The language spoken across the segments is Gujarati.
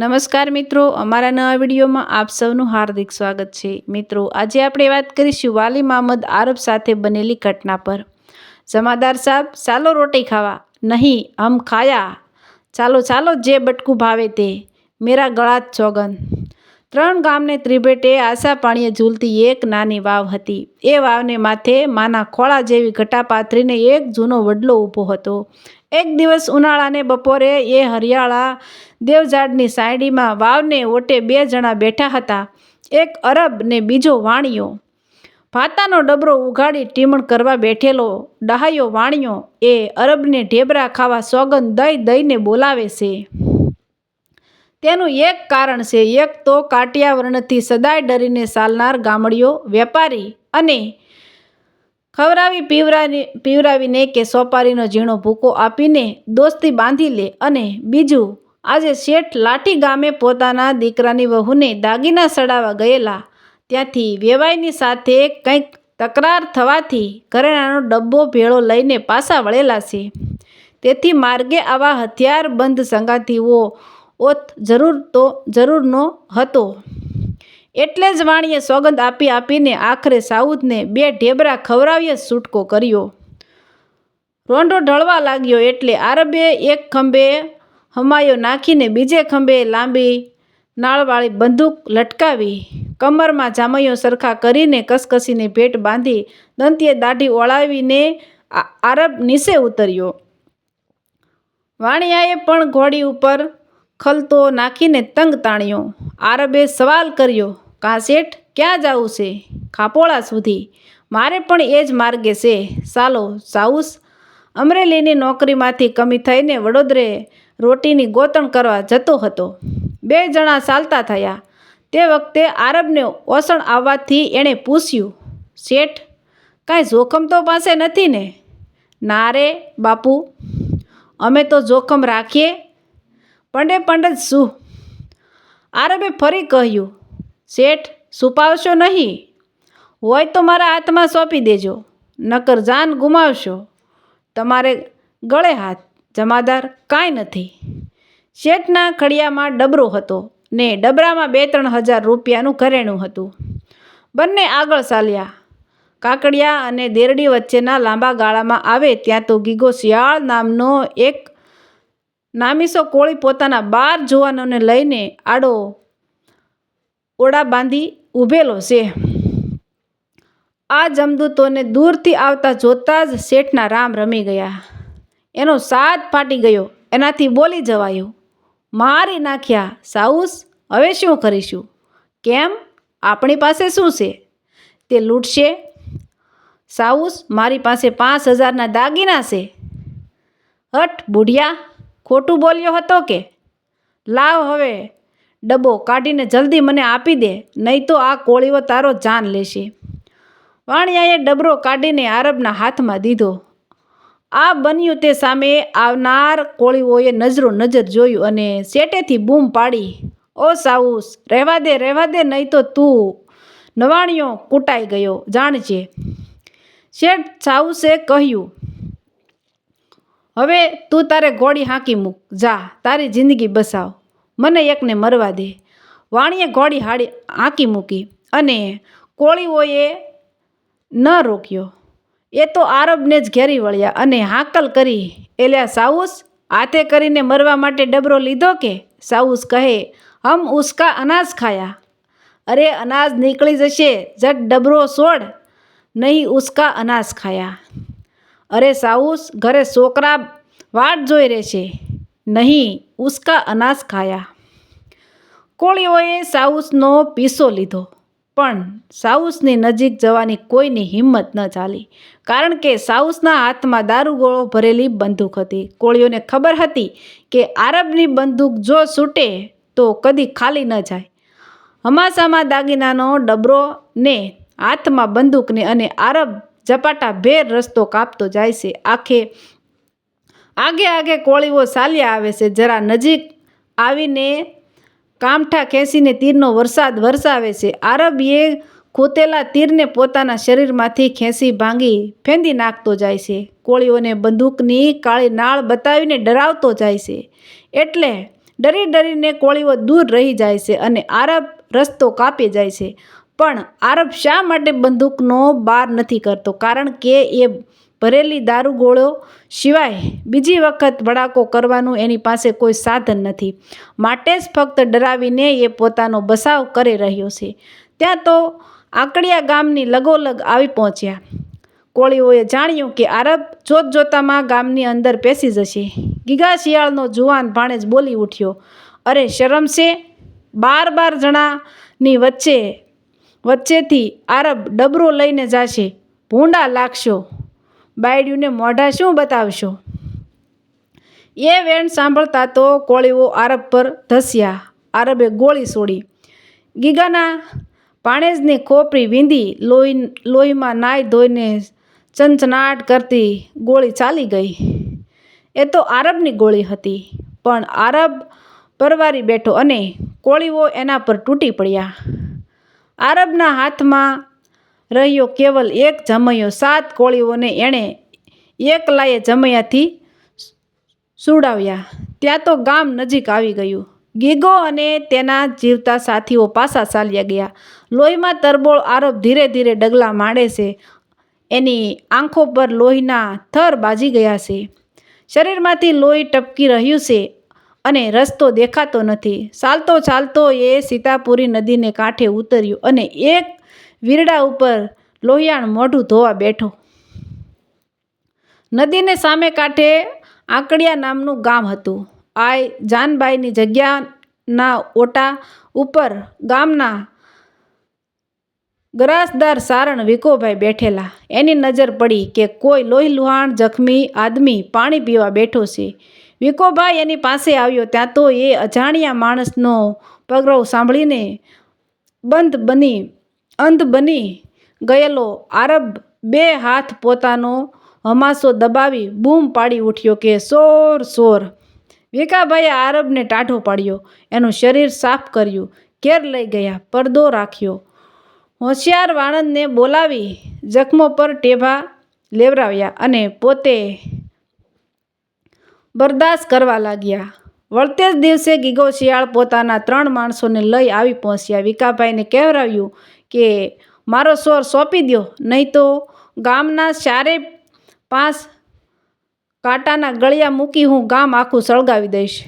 નમસ્કાર મિત્રો, અમારા નવા વિડીયોમાં આપ સૌનું હાર્દિક સ્વાગત છે. મિત્રો, આજે આપણે વાત કરીશું વાલી મામદ આરબ સાથે બનેલી ઘટના પર. જમાદાર સાહેબ, ચાલો રોટી ખાવા. નહીં, હમ ખાયા. ચાલો ચાલો, જે બટકું ભાવે તે. મેરા ગળા જ ચોગન ત્રણ ગામને ત્રિભેટે આશા પાણીએ ઝૂલતી એક નાની વાવ હતી. એ વાવને માથે માના ખોળા જેવી ઘટા પાથરીને એક જૂનો વડલો ઊભો હતો. એક દિવસ ઉનાળાને બપોરે એ હરિયાળા દેવઝાડની સાયડીમાં વાવને ઓટે બે જણા બેઠા હતા. એક અરબ ને બીજો વાણિયો. ભાતાનો ડબરો ઉઘાડી ટીમણ કરવા બેઠેલો ડહાયો વાણિયો એ અરબને ઢેબરા ખાવા સોગંદ દઈ દઈને બોલાવે છે. તેનું એક કારણ છે, એક તો કાટિયાવર્ણથી સદાય ડરીને ચાલનાર ગામડીઓ વેપારી અને ખવરાવી પીવરાવી પીવરાવીને કે સોપારીનો ઝીણો ભૂકો આપીને દોસ્તી બાંધી લે અને બીજું, આજે શેઠ લાઠી ગામે પોતાના દીકરાની વહુને દાગીના સડાવવા ગયેલા. ત્યાંથી વેવાઈની સાથે કંઈક તકરાર થવાથી ઘરેણાનો ડબ્બો, ભેળો લઈને પાછા વળેલા છે. તેથી માર્ગે આવા હથિયારબંધ સંગાથીઓ ઓત જરૂર તો જરૂરનો હતો. એટલે જ વાણીએ સોગંદ આપી આપીને આખરે સાઉદને બે ઢેબરા ખવરાવીએ છૂટકો કર્યો. રોંઢો ઢળવા લાગ્યો એટલે આરબે એક ખંભે હમાયો નાખીને બીજે ખંભે લાંબી નાળવાળી બંદૂક લટકાવી. કમરમાં જામૈયો સરખા કરીને કસકસીને ભેટ બાંધી દંતીએ દાઢી ઓળાવીને આરબ નીચે ઉતર્યો. વાણિયાએ પણ ઘોડી ઉપર ખલતો નાખીને તંગ તાણ્યો. આરબે સવાલ કર્યો, કાં શેઠ, ક્યાં જવું છે? ખાપોળા સુધી. મારે પણ એ જ માર્ગે છે. ચાલો સાઉસ અમરેલીની નોકરીમાંથી કમી થઈને વડોદરે રોટીની ગોતણ કરવા જતો હતો. બે જણા ચાલતા થયા. તે વખતે આરબને ઓસણ આવવાથી એણે પૂછ્યું, શેઠ, કાંઈ જોખમ તો પાસે નથી ને? ના રે, બાપુ. અમે તો જોખમ રાખીએ પંડે પંડિત શું? આરબે ફરી કહ્યું, શેઠ, છુપાવશો નહીં? હોય તો મારા હાથમાં સોંપી દેજો, નકર જાન ગુમાવશો. તમારે ગળે હાથ જમાદાર કાંઈ નથી. શેઠના ખડિયામાં ડબરો હતો ને ડબરામાં બે ત્રણ હજાર રૂપિયાનું ઘરેણું હતું. બંને આગળ ચાલ્યા. કાકડિયા અને દેરડી વચ્ચેના લાંબા ગાળામાં આવે ત્યાં તો ગીગો શિયાળ નામનો એક નામીસો કોળી પોતાના બાર જુવાનોને લઈને આડો ઓડા બાંધી ઊભેલો છે. આ જમદૂતોને દૂરથી આવતા જોતાં જ શેઠના રામ રમી ગયા. એનો સાથ ફાટી ગયો, એનાથી બોલી જવાયું, મારી નાખ્યા સાઉસ, હવે શું કરીશું? કેમ? આપણી પાસે શું છે? તે લૂંટશે? સાઉસ મારી પાસે પાંચ હજારના દાગીના છે. હટ બુઢિયા ખોટું બોલ્યો હતો કે? લાવ હવે, ડબ્બો કાઢીને જલ્દી મને આપી દે, નહીં તો આ કોળીઓ તારો જાન લેશે. વાણિયાએ ડબરો કાઢીને આરબના હાથમાં દીધો. આ બન્યું તે સામે આવનાર કોળીઓએ નજરો નજર જોયું અને શેટેથી બૂમ પાડી. ઓ સાઉસ, રહેવા દે રહેવા દે, નહીં તો તું નવાણિયો કૂટાઈ ગયો, જાણજે. શેઠ સાઉસે કહ્યું હવે તું તારે ઘોડી હાંકી મૂક. જા, તારી જિંદગી બસાવ. મને એકને મરવા દે. વાણીએ ઘોડી હાડી હાંકી મૂકી અને કોળીઓએ ન રોક્યો. એ તો આરબને જ ઘેરી વળ્યા અને હાકલ કરી. એલ્યા, સાઉસ, હાથે કરીને મરવા માટે ડબરો લીધો કે? સાઉસ કહે, હમ ઉસકા અનાજ ખાયા. અરે, અનાજ નીકળી જશે. જટ ડબરો છોડ નહીં, ઉસકા અનાજ ખાયા. અરે સાઉસ, ઘરે છોકરા વાટ જોઈ રહેશે નહીં, ઉસકા અનાજ ખાયા. કોળીઓએ સાઉસનો પીસો લીધો. પણ સાઉસની નજીક જવાની કોઈની હિંમત ન ચાલી. કારણ કે સાઉસના હાથમાં દારૂગોળો ભરેલી બંદૂક હતી. કોળીઓને ખબર હતી કે આરબની બંદૂક જો છૂટે તો કદી ખાલી ન જાય. હમાસામાં દાગીનાનો ડબરો ને હાથમાં બંદૂકને અને આરબ ઝપાટા ભેર રસ્તો કાપતો જાય છે. આખે આગે આગે કોળીઓ ચાલ્યા આવે છે. જરા નજીક આવીને કામઠા ખેંચીને તીરનો વરસાદ વરસાવે છે. આરબીએ ખૂતેલા તીરને પોતાના શરીરમાંથી ખેંચી ભાંગી ફેંદી નાખતો જાય છે. કોળીઓને બંદૂકની કાળી નાળ બતાવીને ડરાવતો જાય છે. એટલે ડરી ડરીને કોળીઓ દૂર રહી જાય છે અને આરબ રસ્તો કાપી જાય છે. પણ આરબ શા માટે બંદૂકનો બાર નથી કરતો? કારણ કે એ ભરેલી દારૂગોળો સિવાય બીજી વખત ભડાકો કરવાનું એની પાસે કોઈ સાધન નથી. માટે જ ફક્ત ડરાવીને એ પોતાનો બસાવ કરી રહ્યો છે. ત્યાં તો આંકડિયા ગામની લગોલગ આવી પહોંચ્યા. કોળીઓએ જાણ્યું કે આરબ જોત જોતામાં ગામની અંદર પેસી જશે. ગીગા શિયાળનો જુવાન ભાણેજ બોલી ઉઠ્યો, અરે શરમ છે બાર બાર જણાની વચ્ચે વચ્ચેથી આરબ ડબરો લઈને જાશે. ભૂંડા લાગશો. બાયડ્યુંને મોઢા શું બતાવશો? એ વેણ સાંભળતા તો કોળીઓ આરબ પર ધસ્યા. આરબે ગોળી છોડી ગીગાના પાણેજની ખોપરી વીંધી લોહી, લોહીમાં નાઈ ધોઈને ચંચનાટ કરતી ગોળી ચાલી ગઈ. એ તો આરબની ગોળી હતી, પણ આરબ પરવારી બેઠો અને કોળીઓ એના પર તૂટી પડ્યા. આરબના હાથમાં રહ્યો કેવલ એક જમૈયો. સાત કોળીઓને એણે એકલાએ જમૈયાથી સુડાવ્યા. ત્યાં તો ગામ નજીક આવી ગયું. ગીગો અને તેના જીવતા સાથીઓ પાછા ચાલ્યા ગયા. લોહીમાં તરબોળ આરબ ધીરે ધીરે ડગલા માંડે છે. એની આંખો પર લોહીના થર બાજી ગયા છે. શરીરમાંથી લોહી ટપકી રહ્યું છે. અને રસ્તો દેખાતો નથી. ચાલતો ચાલતો એ સીતાપુરી નદીને કાંઠે ઉતર્યું અને એક વીરડા ઉપર લોહિયાણ મોઢું ધોવા બેઠો. નદીને સામે કાંઠે આંકડિયા નામનું ગામ હતું. આ જાનબાઈની જગ્યાના ઓટા ઉપર ગામના ગરાસદાર સારણ વિકોભાઈ બેઠેલા. એની નજર પડી કે કોઈ લોહી લુહાણ જખમી આદમી પાણી પીવા બેઠો છે. વિકોભાઈ એની પાસે આવ્યો, ત્યાં તો એ અજાણ્યા માણસનો પગરવ સાંભળીને બંધ બની, અંધ બની ગયેલો. આરબ બે હાથ પોતાનો હમાસો દબાવી બૂમ પાડી ઉઠ્યો કે, સોર સોર. વિકાભાઈએ આરબને ટાઢો પાડ્યો, એનું શરીર સાફ કર્યું, ઘેર લઈ ગયા, પડદો રાખ્યો. હોશિયાર વાણંદને બોલાવી જખમો પર ટેભા લેવરાવ્યા અને પોતે બરદાસ્ત કરવા લાગ્યા. વળતે જ દિવસે ગીગો શિયાળ પોતાના ત્રણ માણસોને લઈ આવી પહોંચ્યા. વિકાભાઈને કહેવરાવ્યું કે, મારો સોર સોંપી દો નહીં તો ગામના ચારે પાંચ કાંટાના ગળિયા મૂકી હું ગામ આખું સળગાવી દઈશ.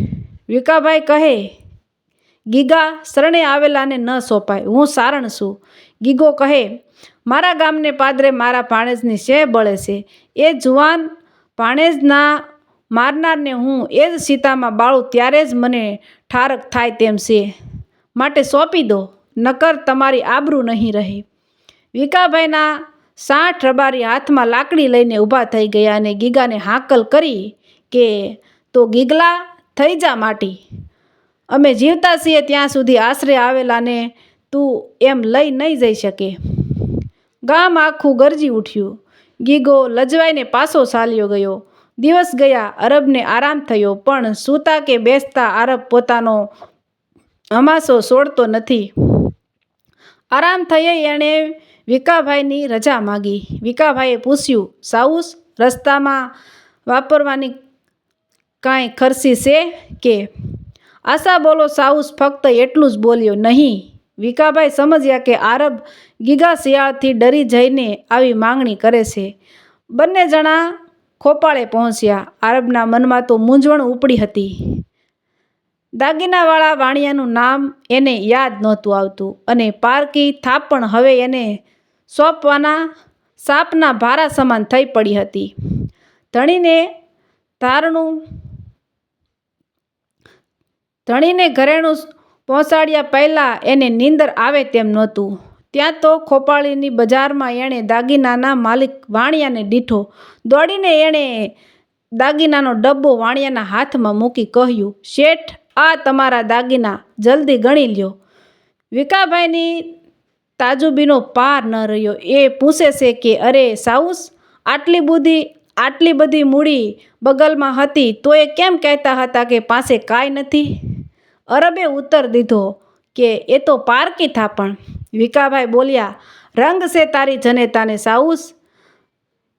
વિકાભાઈ કહે, ગીગા, શરણે આવેલાને ન સોંપાય. હું સારણ છું. ગીગો કહે, મારા ગામને પાદરે મારા ભાણેજની શે બળે છે. એ જુવાન ભાણેજના મારનારને હું એ જ સીતામાં બાળું ત્યારે જ મને ઠારક થાય તેમ છે. માટે સોંપી દો, નકર તમારી આબરૂ નહીં રહે. વિકાભાઈના સાઠ રબારી હાથમાં લાકડી લઈને ઊભા થઈ ગયા અને ગીગાને હાકલ કરી કે, તો ગીગલા, થઈ જા માટી. અમે જીવતા છીએ ત્યાં સુધી આશરે આવેલાને તું એમ લઈ નહીં જઈ શકે. ગામ આખું ગરજી ઉઠ્યું. ગીગો લજવાઈને પાછો ચાલ્યો ગયો. દિવસ ગયા, અરબને આરામ થયો, પણ સૂતા કે બેસતા આરબ પોતાનો અમાસો છોડતો નથી. આરામ થયે એણે વિકાભાઈની રજા માગી. વિકાભાઈએ પૂછ્યું, સાઉસ રસ્તામાં વાપરવાની કાંઈ ખર્ચી છે કે? આશા બોલો, સાઉસ ફક્ત એટલું જ બોલ્યો, નહીં. વિકાભાઈ સમજ્યા કે આરબ ગીગા શિયાળથી ડરી જઈને આવી માંગણી કરે છે. બંને જણા ખોપાળે પહોંચ્યા. આરબના મનમાં તો મૂંઝવણ ઉપડી હતી. દાગીનાવાળા વાણિયાનું નામ એને યાદ નહોતું આવતું અને પારકી થાપણ હવે એને સોંપવાના સાપના ભારા સમાન થઈ પડી હતી. ધણીને તારણું ધણીને ઘરેણું પહોંચાડ્યા પહેલાં એને નીંદર આવે તેમ નહોતું. ત્યાં તો ખોપાળીની બજારમાં એણે દાગીનાના માલિક વાણિયાને દીઠો દોડીને એણે દાગીનાનો ડબ્બો વાણિયાના હાથમાં મૂકી કહ્યું, શેઠ, આ તમારા દાગીના, જલ્દી ગણી લ્યો. વિકાભાઈની તાજુબીનો પાર ન રહ્યો. એ પૂછે છે કે, અરે, સાઉસ, આટલી બુદ્ધિ આટલી બધી મૂડી બગલમાં હતી, તો એ કેમ કહેતા હતા કે પાસે કાંઈ નથી? અરબે ઉત્તર દીધો કે, એ તો પારકી થાપણ વિકાભાઈ બોલ્યા, રંગ છે તારી જનેતાને સાઉસ.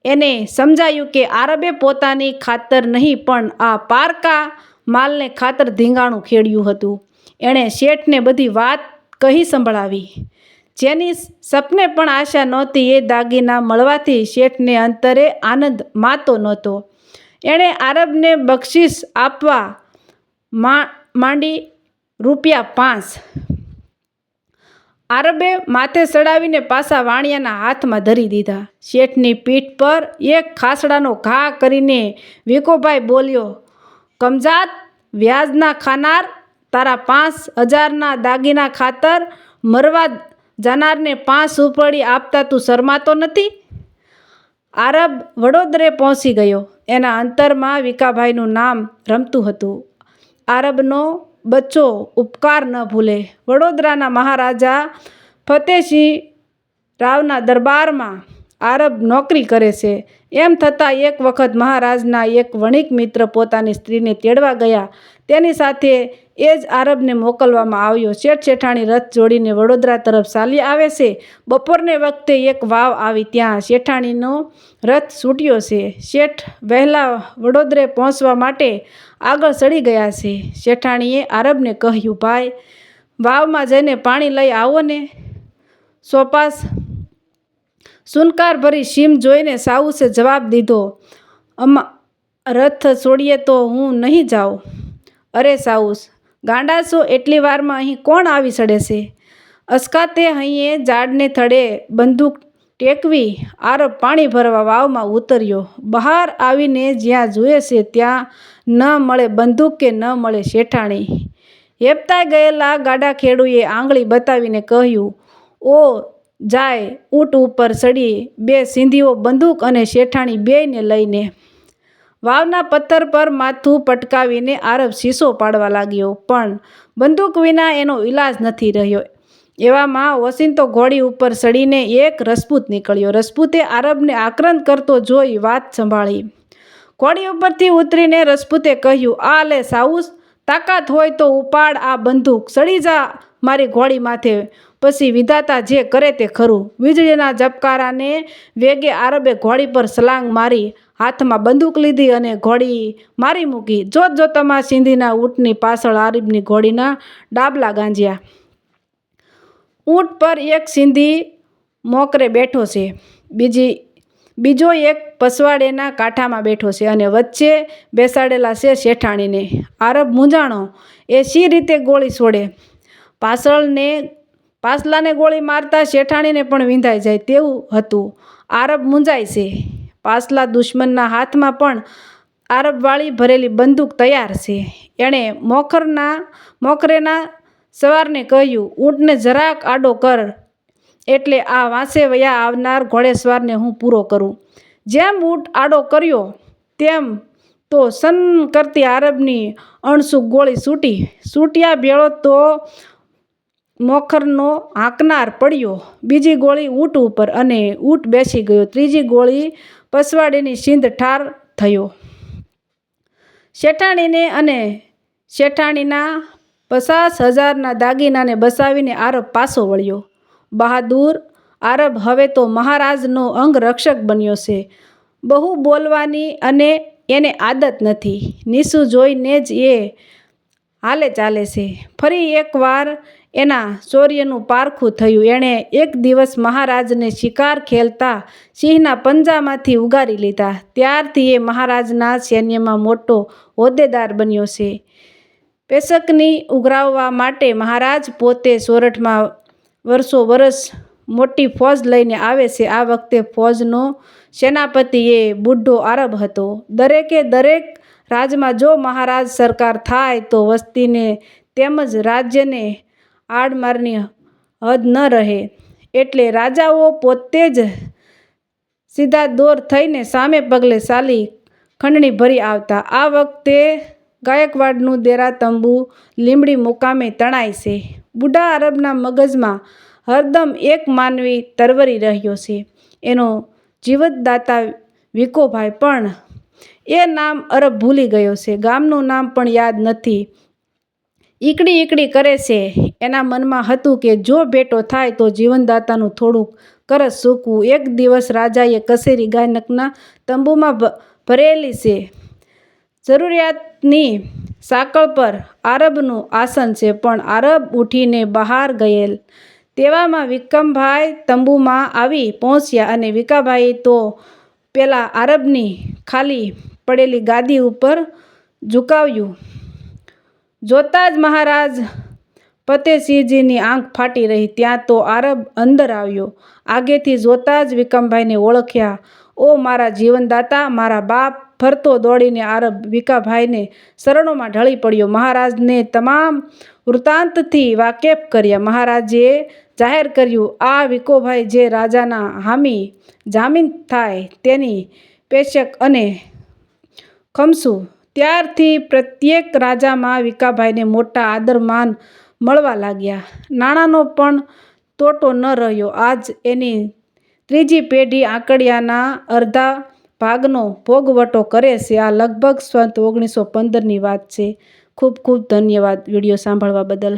એને સમજાયું કે આરબે પોતાની ખાતર નહીં, પણ આ પારકા માલને ખાતર ધીંગાણું ખેડ્યું હતું. એણે શેઠને બધી વાત કહી સંભળાવી. જેની સપને પણ આશા નહોતી એ દાગીના મળવાથી શેઠને અંતરે આનંદ માતો નહોતો. એણે આરબને બક્ષિસ આપવા માંડી રૂપિયા પાંચ. આરબે માથે ચડાવીને પાછા વાણિયાના હાથમાં ધરી દીધા. શેઠની પીઠ પર એક ખાસડાનો ઘા કરીને વિકોભાઈ બોલ્યો, કમજાત, વ્યાજના ખાનાર, તારા પાંચ હજારના દાગીના ખાતર મરવા જનારને પાંચ ઉપડી આપતા તું શરમાતો નથી? આરબ વડોદરે પહોંચી ગયો. એના અંતરમાં વિકાભાઈનું નામ રમતું હતું. આરબનો બચ્ચો ઉપકાર ન ભૂલે. વડોદરાના મહારાજા ફતેહસિંહ રાવના દરબારમાં આરબ નોકરી કરે છે. એમ થતાં એક વખત મહારાજના એક વણિક મિત્ર પોતાની સ્ત્રીને તેડવા ગયા. તેની સાથે એ જ આરબને મોકલવામાં આવ્યો. શેઠ શેઠાણી રથ જોડીને વડોદરા તરફ ચાલી આવે છે. બપોરને વખતે એક વાવ આવી ત્યાં શેઠાણીનો રથ છૂટ્યો છે. શેઠ વહેલા વડોદરે પહોંચવા માટે આગળ ચડી ગયા છે. શેઠાણીએ આરબને કહ્યું, ભાઈ, વાવમાં જઈને પાણી લઈ આવો ને. સોપાસ સુનકાર ભરી સીમ જોઈને સાઉસે જવાબ દીધો, અમા, રથ છોડીએ તો હું નહીં જાઉં. અરે સાઉસ, ગાંડા છો એટલી વારમાં અહીં કોણ આવી ચડે છે? અસ્કાતે અહીંયા ઝાડને થડે બંદૂક ટેકવી, આરબ પાણી ભરવા વાવમાં ઉતર્યો. બહાર આવીને જ્યાં જુએ છે ત્યાં ન મળે બંદૂક કે ન મળે શેઠાણી. હેપતાઈ ગયેલા ગાડા ખેડૂએ આંગળી બતાવીને કહ્યું, ઓ, જાય ઊંટ ઉપર ચડી બે સિંધીઓ બંદૂક અને શેઠાણી બેયને લઈને. વાવના પથ્થર પર માથું પટકાવીને આરબ શીશો પાડવા લાગ્યો, પણ બંદૂક વિના એનો ઈલાજ નથી રહ્યો. એવામાં વસિંતો ઘોડી ઉપર ચડીને એક રસપૂત નીકળ્યો. રસપૂતે આરબને આક્રંદ કરતો જોઈ વાત સંભાળી. ઘોડી ઉપરથી ઉતરીને રસપૂતે કહ્યું, આ લે સાઉસ, તાકાત હોય તો ઉપાડ આ બંદૂક. ચડી જા મારી ઘોડી માથે. પછી વિધાતા જે કરે તે ખરું. વીજળીના ઝબકારાને વેગે આરબે ઘોડી પર સલાંગ મારી હાથમાં બંદૂક લીધી અને ઘોડી મારી મૂકી. જોત જોતામાં સિંધીના ઊંટની પાછળ આરબની ઘોડીના ડાબલા ગાંજ્યા. ઊંટ પર એક સિંધી મોકરે બેઠો છે. બીજી, બીજો એક પસવાડેના કાંઠામાં બેઠો છે અને વચ્ચે બેસાડેલા છે શેઠાણીને. આરબ મૂંઝાણો, એ સી રીતે ગોળી છોડે? પાછળને પાછલાને ગોળી મારતા શેઠાણીને પણ વિંધાઈ જાય તેવું હતું. આરબ મૂંઝાય છે. પાછલા દુશ્મનના હાથમાં પણ આરબવાળી ભરેલી બંદૂક તૈયાર છે. એણે મોખરના, મોખરેના સવારને કહ્યું, ઊંટને જરાક આડો કર. એટલે આ વાંસે વયા આવનાર ઘોડેસવારને હું પૂરો કરું. જેમ ઊંટ આડો કર્યો, તેમ તો સન કરતી આરબની અણસુક ગોળી છૂટી છૂટ્યા ભેળો તો મોખરનો હાંકનાર પડ્યો. બીજી ગોળી ઊંટ ઉપર અને ઊંટ બેસી ગયો. ત્રીજી ગોળી પસવાડીની સિંધ ઠાર થયો. શેઠાણીને અને શેઠાણીના પચાસ હજારના દાગીનાને બસાવીને આરબ પાછો વળ્યો. બહાદુર આરબ હવે તો મહારાજનો અંગરક્ષક બન્યો છે. બહુ બોલવાની અને એને આદત નથી. નીસુ જોઈને જ એ હાલે ચાલે છે. ફરી એકવાર એના શૌર્યનું પારખું થયું. એણે એક દિવસ મહારાજને શિકાર ખેલતા સિંહના પંજામાંથી ઉગારી લીધા. ત્યારથી એ મહારાજના સૈન્યમાં મોટો હોદ્દેદાર બન્યો છે. પેશકની ઉઘરાવવા માટે મહારાજ પોતે સોરઠમાં વર્ષો વર્ષ મોટી ફોજ લઈને આવે છે. આ વખતે ફોજનો સેનાપતિ એ બુઢો આરબ હતો. દરેકે દરેક રાજમાં જો મહારાજ સરકાર થાય તો વસ્તીને તેમજ રાજ્યને આડમારની હદ ન રહે. એટલે રાજાઓ પોતે જ સીધા દોર થઈને સામે પગલે ચાલી ખંડણી ભરી આવતા. આ વખતે ગાયકવાડનું દેરા તંબુ લીમડી મુકામે તણાય છે. બુઢા અરબના મગજમાં હરદમ એક માનવી તરવરી રહ્યો છે. એનો જીવતદાતા વિકોભાઈ પણ એ નામ અરબ ભૂલી ગયો છે. ગામનું નામ પણ યાદ નથી. ઈકડી ઈકડી કરે છે. એના મનમાં હતું કે જો ભેટો થાય તો જીવનદાતાનું થોડુંક કરસ સૂકવું. એક દિવસ રાજાએ કસેરી ગાયનકના તંબુમાં ભરેલી છે. જરૂરિયાતની સાંકળ પર આરબનું આસન છે, પણ આરબ ઉઠીને બહાર ગયેલ. તેવામાં વિક્રમભાઈ તંબુમાં આવી પહોંચ્યા અને વિકાભાઈ તો પેલા આરબની ખાલી પડેલી ગાદી ઉપર ઝુકાવ્યું. જોતા જ મહારાજ ફતેહસિંહજીની આંખ ફાટી રહી. ત્યાં તો આરબ અંદર આવ્યો. આગેથી જોતા જ વિકમભાઈને ઓળખ્યા, ઓ મારા જીવનદાતા, મારા બાપ, ફરતો દોડીને આરબ વિકાભાઈને શરણોમાં ઢળી પડ્યો. મહારાજને તમામ વૃત્તાંતથી વાકેફ કર્યા. મહારાજે જાહેર કર્યું, આ વિકોભાઈ જે રાજાના હામી જામીન થાય તેની પેશક અને ખમસુ ત્યારથી પ્રત્યેક રાજામાં વિકાભાઈને મોટા આદરમાન મળવા લાગ્યા. નાણાંનો પણ તોટો ન રહ્યો. આજ એની ત્રીજી પેઢી આંકડિયાના અડધા ભાગનો ભોગવટો કરે છે. આ લગભગ સંત ઓગણીસો પંદરની વાત છે. ખૂબ ખૂબ ધન્યવાદ વીડિયો સાંભળવા બદલ.